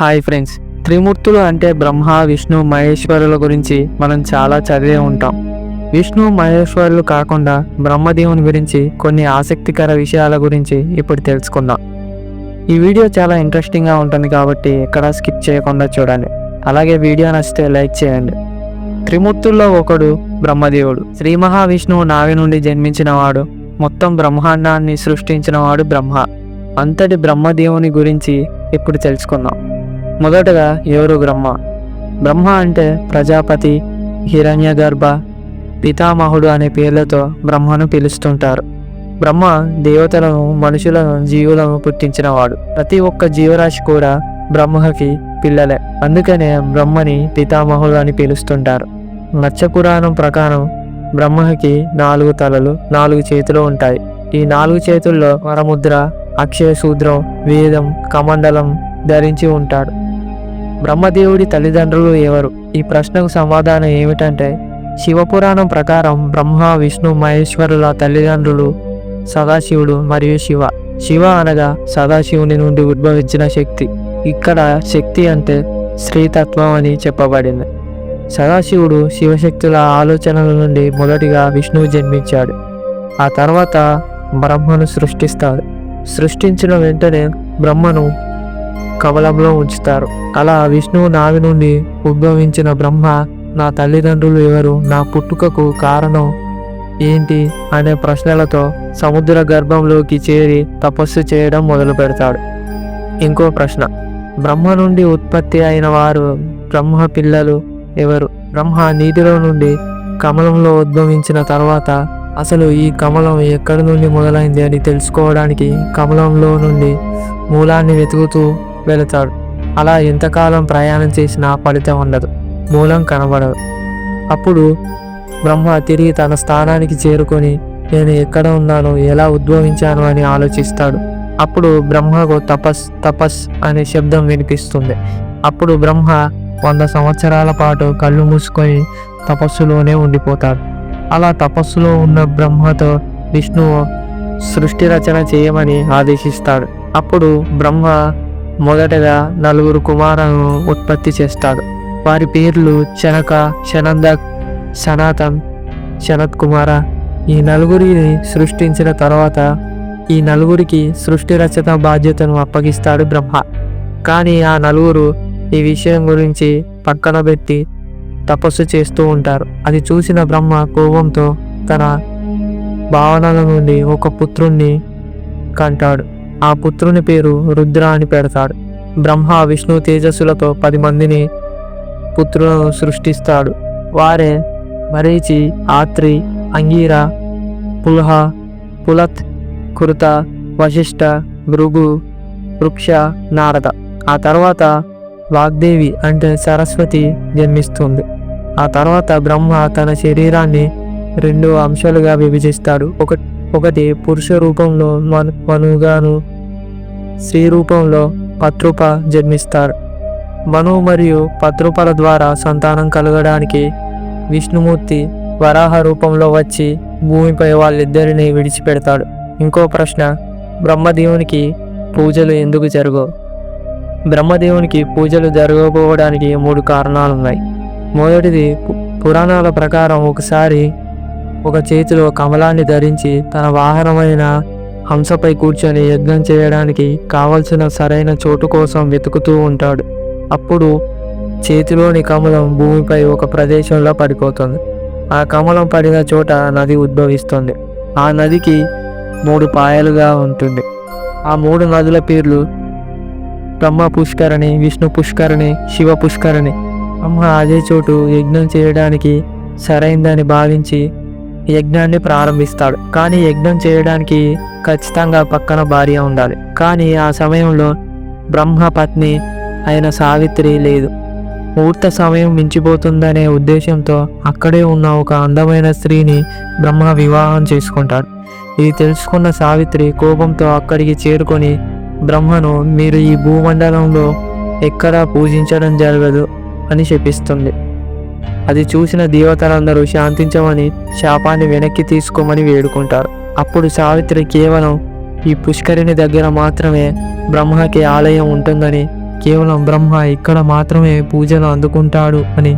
Hi friends త్రిమూర్తులు అంటే బ్రహ్మ విష్ణు మహేశ్వరుల గురించి మనం చాలా చదివే ఉంటాం. విష్ణు మహేశ్వరులు కాకుండా బ్రహ్మదేవుని గురించి కొన్ని ఆసక్తికర విషయాల గురించి ఇప్పుడు తెలుసుకుందాం. ఈ వీడియో చాలా ఇంట్రెస్టింగ్గా ఉంటుంది కాబట్టి ఎక్కడా స్కిప్ చేయకుండా చూడండి. అలాగే వీడియో నచ్చితే లైక్ చేయండి. త్రిమూర్తుల్లో ఒకడు బ్రహ్మదేవుడు. శ్రీ మహావిష్ణువు నావి నుండి జన్మించినవాడు. మొత్తం బ్రహ్మాండాన్ని సృష్టించినవాడు బ్రహ్మ. అంతటి బ్రహ్మదేవుని గురించి ఇప్పుడు తెలుసుకుందాం. మొదటగా ఎవరు బ్రహ్మ? బ్రహ్మ అంటే ప్రజాపతి హిరణ్య గర్భ పితామహుడు అనే పేర్లతో బ్రహ్మను పిలుస్తుంటారు. బ్రహ్మ దేవతలను మనుషులను జీవులను పుట్టించినవాడు. ప్రతి ఒక్క జీవరాశి కూడా బ్రహ్మకి పిల్లలే. అందుకనే బ్రహ్మని పితామహుడు అని పిలుస్తుంటారు. పురాణం ప్రకారం బ్రహ్మకి నాలుగు తలలు నాలుగు చేతులు ఉంటాయి. ఈ నాలుగు చేతుల్లో వరముద్ర అక్షయ సూద్రం వేదం కమండలం ధరించి ఉంటాడు. బ్రహ్మదేవుడి తల్లిదండ్రులు ఎవరు? ఈ ప్రశ్నకు సమాధానం ఏమిటంటే శివపురాణం ప్రకారం బ్రహ్మ విష్ణు మహేశ్వరుల తల్లిదండ్రులు సదాశివుడు మరియు శివ. శివ అనగా సదాశివుని నుండి ఉద్భవించిన శక్తి. ఇక్కడ శక్తి అంటే స్త్రీతత్వం అని చెప్పబడింది. సదాశివుడు శివశక్తుల ఆలోచనల నుండి మొదటిగా విష్ణువు జన్మించాడు. ఆ తర్వాత బ్రహ్మను సృష్టిస్తాడు. సృష్టించిన వెంటనే బ్రహ్మను కవలంలో ఉంచుతారు. అలా విష్ణువు నావి నుండి ఉద్భవించిన బ్రహ్మ నా తల్లిదండ్రులు ఎవరు? నా పుట్టుకకు కారణం ఏంటి? అనే ప్రశ్నలతో సముద్ర గర్భంలోకి చేరి తపస్సు చేయడం మొదలు పెడతాడు. ఇంకో ప్రశ్న. బ్రహ్మ నుండి ఉత్పత్తి అయిన వారు బ్రహ్మ పిల్లలు ఎవరు? బ్రహ్మ నీటిలో నుండి కమలంలో ఉద్భవించిన తర్వాత అసలు ఈ కమలం ఎక్కడి నుండి మొదలైంది అని తెలుసుకోవడానికి కమలంలో నుండి మూలాన్ని వెతుకుతూ వెళతాడు. అలా ఎంతకాలం ప్రయాణం చేసినా ఫలితం ఉండదు. మూలం కనబడదు. అప్పుడు బ్రహ్మ తిరిగి తన స్థానానికి చేరుకొని నేను ఎక్కడ ఉన్నాను ఎలా ఉద్భవించాను అని ఆలోచిస్తాడు. అప్పుడు బ్రహ్మకు తపస్ తపస్ అనే శబ్దం వినిపిస్తుంది. అప్పుడు బ్రహ్మ వంద సంవత్సరాల పాటు కళ్ళు మూసుకొని తపస్సులోనే ఉండిపోతాడు. అలా తపస్సులో ఉన్న బ్రహ్మతో విష్ణువు సృష్టి రచన చేయమని ఆదేశిస్తాడు. అప్పుడు బ్రహ్మ మొదటగా నలుగురు కుమారులను ఉత్పత్తి చేస్తాడు. వారి పేర్లు శనక శనందక్ సనాతన్ శనత్ కుమార ఈ నలుగురిని సృష్టించిన తర్వాత ఈ నలుగురికి సృష్టి రచన బాధ్యతను అప్పగిస్తాడు బ్రహ్మ. కానీ ఆ నలుగురు ఈ విషయం గురించి పక్కన పెట్టి తపస్సు చేస్తూ ఉంటారు. అది చూసిన బ్రహ్మ కోపంతో తన భావనల నుండి ఒక పుత్రుణ్ణి కంటాడు. ఆ పుత్రుని పేరు రుద్ర అని పెడతాడు. బ్రహ్మ విష్ణు తేజస్సులతో పది మందిని పుత్రులను సృష్టిస్తాడు. వారే మరీచి ఆత్రి అంగీర పుల్హ పులత్ కృత వశిష్ఠ భృగు వృక్ష నారద. ఆ తర్వాత వాగ్దేవి అంటే సరస్వతి జన్మిస్తుంది. ఆ తర్వాత బ్రహ్మ తన శరీరాన్ని రెండు అంశాలుగా విభజిస్తాడు. ఒక ఒకటి పురుష రూపంలో మను మనుగాను స్త్రీ రూపంలో పత్రుప జన్మిస్తారు. మను మరియు పత్రుపల ద్వారా సంతానం కలగడానికి విష్ణుమూర్తి వరాహ రూపంలో వచ్చి భూమిపై వాళ్ళిద్దరిని విడిచిపెడతాడు. ఇంకో ప్రశ్న బ్రహ్మదేవునికి పూజలు ఎందుకు జరగవు? బ్రహ్మదేవునికి పూజలు జరగకపోవడానికి మూడు కారణాలు ఉన్నాయి మొదటిది పురాణాల ప్రకారం ఒకసారి ఒక చేతిలో కమలాన్ని ధరించి తన వాహనమైన హంసపై కూర్చొని యజ్ఞం చేయడానికి కావలసిన సరైన చోటు కోసం వెతుకుతూ ఉంటాడు. అప్పుడు చేతిలోని కమలం భూమిపై ఒక ప్రదేశంలో పడిపోతుంది. ఆ కమలం పడిన చోట నది ఉద్భవిస్తుంది. ఆ నదికి మూడు పాయలుగా ఉంటుంది. ఆ మూడు నదుల పేర్లు బ్రహ్మ పుష్కరణి విష్ణు పుష్కరణి శివ పుష్కరణి బ్రహ్మ అదే చోటు యజ్ఞం చేయడానికి సరైందని భావించి యజ్ఞాన్ని ప్రారంభిస్తాడు. కానీ యజ్ఞం చేయడానికి ఖచ్చితంగా పక్కన భార్య ఉండాలి. కానీ ఆ సమయంలో బ్రహ్మ పత్ని అయిన సావిత్రి లేదు. ముహూర్త సమయం మించిపోతుందనే ఉద్దేశంతో అక్కడే ఉన్న ఒక అందమైన స్త్రీని బ్రహ్మ వివాహం చేసుకుంటాడు. ఇది తెలుసుకున్న సావిత్రి కోపంతో అక్కడికి చేరుకొని బ్రహ్మను మీరు ఈ భూమండలంలో ఎక్కడా పూజించడం జరగదు అని శపిస్తుంది అది చూసిన దేవతలందరూ శాంతించమని శాపాన్ని వెనక్కి తీసుకోమని వేడుకుంటారు. అప్పుడు సావిత్రి కేవలం ఈ పుష్కరిణి దగ్గర మాత్రమే బ్రహ్మకి ఆలయం ఉంటుందని కేవలం బ్రహ్మ ఇక్కడ మాత్రమే పూజలు అందుకుంటాడు అని.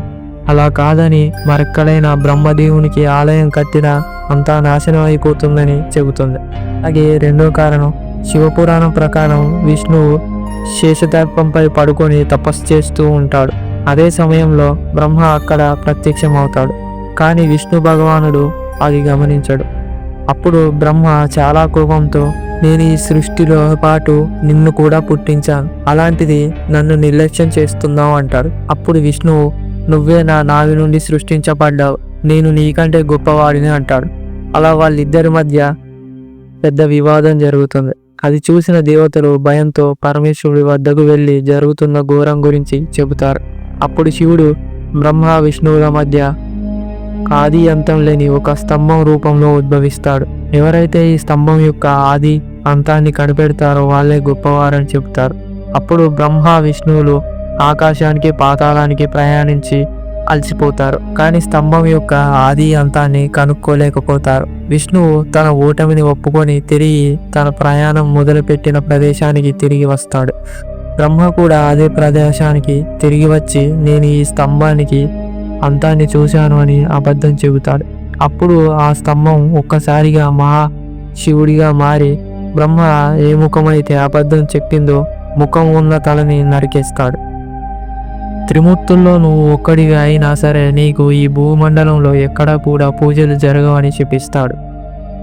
అలా కాదని మరెక్కడైనా బ్రహ్మదేవునికి ఆలయం కట్టినా అంతా నాశనం అయిపోతుందని చెబుతుంది. అలాగే రెండో కారణం శివపురాణం ప్రకారం విష్ణువు శేషదర్పంపై పడుకొని తపస్సు చేస్తూ ఉంటాడు. అదే సమయంలో బ్రహ్మ అక్కడ ప్రత్యక్షమవుతాడు. కానీ విష్ణు భగవానుడు అది గమనించడు. అప్పుడు బ్రహ్మ చాలా కోపంతో నేను ఈ సృష్టిలో పాటు నిన్ను కూడా పుట్టించాను. అలాంటిది నన్ను నిర్లక్ష్యం చేస్తున్నావు అంటాడు అప్పుడు విష్ణువు నువ్వే నా నావి నుండి సృష్టించబడ్డావు. నేను నీకంటే గొప్పవాడిని అంటాడు. అలా వాళ్ళిద్దరి మధ్య పెద్ద వివాదం జరుగుతుంది. అది చూసిన దేవతలు భయంతో పరమేశ్వరుడి వద్దకు వెళ్ళి జరుగుతున్న ఘోరం గురించి చెబుతారు. అప్పుడు శివుడు బ్రహ్మ విష్ణువుల మధ్య ఆది అంతం లేని ఒక స్తంభం రూపంలో ఉద్భవిస్తాడు. ఎవరైతే ఈ స్తంభం యొక్క ఆది అంతాన్ని కనిపెడతారో వాళ్ళే గొప్పవారని చెబుతారు. అప్పుడు బ్రహ్మ విష్ణువులు ఆకాశానికి పాతాళానికి ప్రయాణించి అలసిపోతారు. కానీ స్తంభం యొక్క ఆది అంతాన్ని కనుక్కోలేకపోతారు. విష్ణువు తన ఓటమిని ఒప్పుకొని తిరిగి తన ప్రయాణం మొదలుపెట్టిన ప్రదేశానికి తిరిగి వస్తాడు. బ్రహ్మ కూడా అదే ప్రదేశానికి తిరిగి వచ్చి నేను ఈ స్తంభానికి అంతాన్ని చూశాను అని అబద్ధం చెబుతాడు. అప్పుడు ఆ స్తంభం ఒక్కసారిగా మహా శివుడిగా మారి బ్రహ్మ ఏ ముఖమైతే అబద్ధం చెప్పిందో ముఖం ఉన్న తలని నరికేస్తాడు. త్రిమూర్తుల్లో నువ్వు ఒక్కడిగా అయినా సరే నీకు ఈ భూమండలంలో ఎక్కడా కూడా పూజలు జరగవని చెప్పిస్తాడు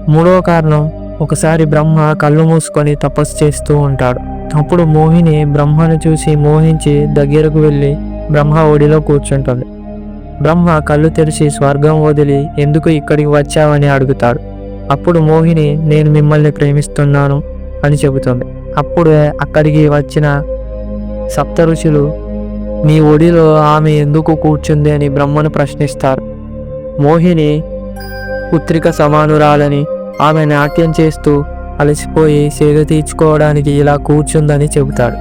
మూడవ కారణం ఒకసారి బ్రహ్మ కళ్ళు మూసుకొని తపస్సు చేస్తూ ఉంటాడు. అప్పుడు మోహిని బ్రహ్మను చూసి మోహించి దగ్గరకు వెళ్ళి బ్రహ్మ ఒడిలో కూర్చుంటుంది. బ్రహ్మ కళ్ళు తెరిచి స్వర్గం వదిలి ఎందుకు ఇక్కడికి వచ్చావని అడుగుతాడు. అప్పుడు మోహిని నేను మిమ్మల్ని ప్రేమిస్తున్నాను అని చెబుతుంది. అప్పుడు అక్కడికి వచ్చిన సప్త ఋషులు నీ ఒడిలో ఆమె ఎందుకు కూర్చుంది అని బ్రహ్మను ప్రశ్నిస్తారు. మోహిని పుత్రిక సమానురాలని ఆమె నాట్యం చేస్తూ అలసిపోయి సేద తీర్చుకోవడానికి ఇలా కూర్చుందని చెబుతాడు.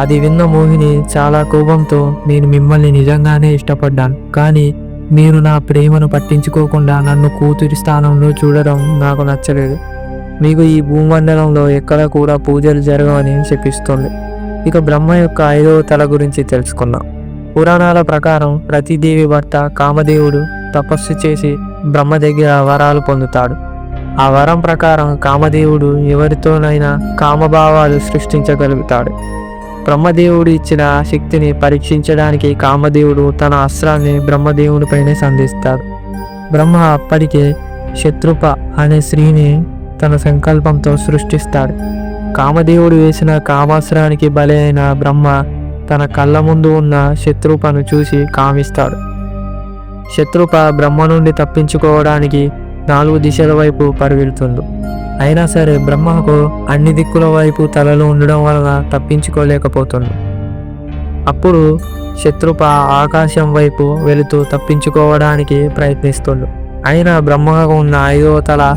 అది విన్న మోహిని చాలా కోపంతో నేను మిమ్మల్ని నిజంగానే ఇష్టపడ్డాను కానీ మీరు నా ప్రేమను పట్టించుకోకుండా నన్ను కూతురి స్థానంలో చూడడం నాకు నచ్చలేదు. మీకు ఈ భూమండలంలో ఎక్కడ కూడా పూజలు జరగవని చెప్పిస్తుంది ఇక బ్రహ్మ యొక్క ఐదవ తల గురించి తెలుసుకుందాం. పురాణాల ప్రకారం ప్రతిదేవి భర్త కామదేవుడు తపస్సు చేసి బ్రహ్మ దగ్గర వరాలు పొందుతాడు. ఆ వరం ప్రకారం కామదేవుడు ఎవరితోనైనా కామభావాలు సృష్టించగలుగుతాడు. బ్రహ్మదేవుడు ఇచ్చిన శక్తిని పరీక్షించడానికి కామదేవుడు తన అస్త్రాన్ని బ్రహ్మదేవునిపైనే సంధిస్తాడు. బ్రహ్మ అప్పటికే శత్రుప అనే స్త్రీని తన సంకల్పంతో సృష్టిస్తాడు. కామదేవుడు వేసిన కామాస్త్రానికి బలి అయిన బ్రహ్మ తన కళ్ళ ముందు ఉన్న శత్రుపను చూసి కామిస్తాడు. శత్రుప బ్రహ్మ నుండి తప్పించుకోవడానికి నాలుగు దిశల వైపు పరిగెడుతుంది అయినా సరే బ్రహ్మకు అన్ని దిక్కుల వైపు తలలు ఉండడం వలన తప్పించుకోలేకపోతుంది అప్పుడు శత్రుప ఆకాశం వైపు వెళుతూ తప్పించుకోవడానికి ప్రయత్నిస్తుంది అయినా బ్రహ్మకు ఉన్న ఐదవ తల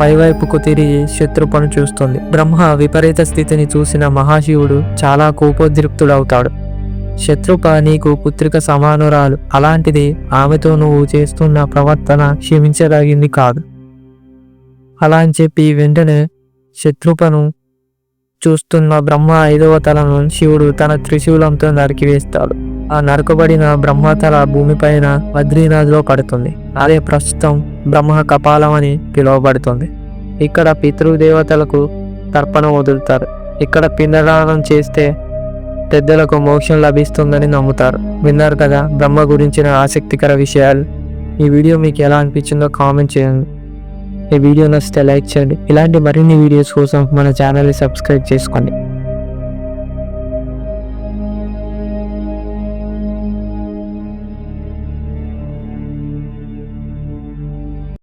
పైవైపుకు తిరిగి శత్రుపను చూస్తుంది. బ్రహ్మ విపరీత స్థితిని చూసిన మహాశివుడు చాలా కోపోద్రిప్తుడవుతాడు. శత్రుప నీకు పుత్రిక సమానురాలు. అలాంటిది ఆమెతో నువ్వు చేస్తున్న ప్రవర్తన క్షమించదగింది కాదు. అలా అని చెప్పి వెంటనే శత్రుపను చూస్తున్న బ్రహ్మ ఐదవ తలను శివుడు తన త్రిశూలంతో నరికివేస్తాడు ఆ నరకబడిన బ్రహ్మతల భూమిపైన బద్రీనాథ్లో పడుతుంది. అదే ప్రస్తుతం బ్రహ్మ కపాలం అని పిలువబడుతుంది. ఇక్కడ పితృదేవతలకు తర్పణ వదులుతారు. ఇక్కడ పిండదానం చేస్తే పెద్దలకు మోక్షం లభిస్తుందని నమ్ముతారు. విన్నారు కదా బ్రహ్మ గురించిన ఆసక్తికర విషయాలు. ఈ వీడియో మీకు ఎలా అనిపించిందో కామెంట్ చేయండి. ఈ వీడియో నచ్చితే లైక్ చేయండి. ఇలాంటి మరిన్ని వీడియోస్ కోసం మన ఛానల్ని సబ్స్క్రైబ్ చేసుకోండి.